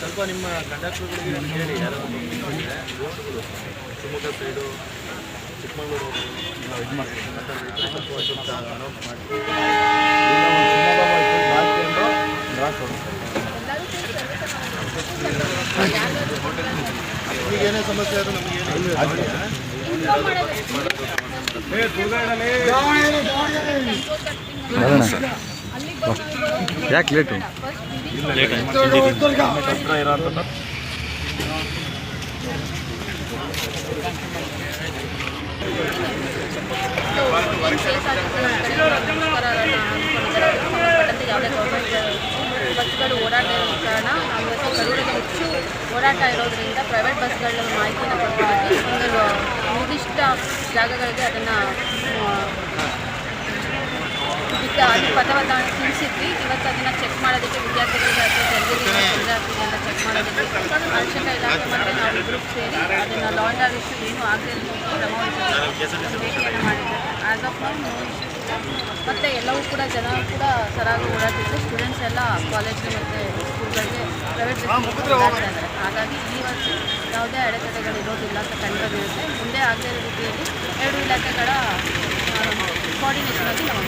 ಸ್ವಲ್ಪ ನಿಮ್ಮ ಕಂಡಕ್ಟರ್ಗಳಿಗೆ ನಮ್ಗೆ ಹೇಳಿ ಯಾರು ಶಿವಮೊಗ್ಗ ಸೈಡು ಚಿಕ್ಕಮಗಳೂರು ನಾವು ಇದು ಮಾಡ್ತೀವಿ ಏನೇ ಸಮಸ್ಯೆ ಆದರೂ ನಮಗೆ ಹೇಳಿ ಯಾಕೆ ಲೇಟು ಹತ್ರ ಗೌರ್ಮೆಂಟ್ ಬಸ್ಗಳು ಓಡಾಟ ಇರೋ ಕಾರಣ ನಾವು ಕಡೂರಿಗೆ ಹೆಚ್ಚು ಓಡಾಟ ಇರೋದ್ರಿಂದ ಪ್ರೈವೇಟ್ ಬಸ್ಗಳ ಮಾಹಿತಿನ ಕೊಡ್ತೀವಿ ಒಂದು ನಿರ್ದಿಷ್ಟ ಜಾಗಗಳಿಗೆ ಅದನ್ನು ಈಗ ಅಲ್ಲಿ ಪದವನ್ನು ತಿಳಿಸಿದ್ವಿ. ಇವತ್ತು ಅದನ್ನು ಚೆಕ್ ಮಾಡೋದಕ್ಕೆ ಇಲಾಖೆ ಮತ್ತು ನಾವು ಗ್ರೂಪ್ ಸೇರಿ ಅದನ್ನು ಎಲ್ಲವೂ ಕೂಡ ಜನ ಕೂಡ ಸರಾಗಿ ಓಡಾಡ್ತಿದ್ದು ಸ್ಟೂಡೆಂಟ್ಸ್ ಎಲ್ಲ ಕಾಲೇಜ್ಗೆ ಮತ್ತೆ ಸ್ಕೂಲ್ಗಳಿಗೆ ಪ್ರೈವೇಟ್ ಇದ್ದಾರೆ. ಹಾಗಾಗಿ ಈ ವರ್ಷ ಯಾವುದೇ ಅಡೆತಡೆಗಳು ಇರೋದಿಲ್ಲ ಅಂತ ಕಂಡು ಬಂದಿರುತ್ತೆ ಮುಂದೆ ಆಗದೇ ರೀತಿಯಲ್ಲಿ ಎರಡು ಇಲಾಖೆಗಳ ಕೋಆರ್ಡಿನೇಷನ್ ಆಗಿ ನಾವು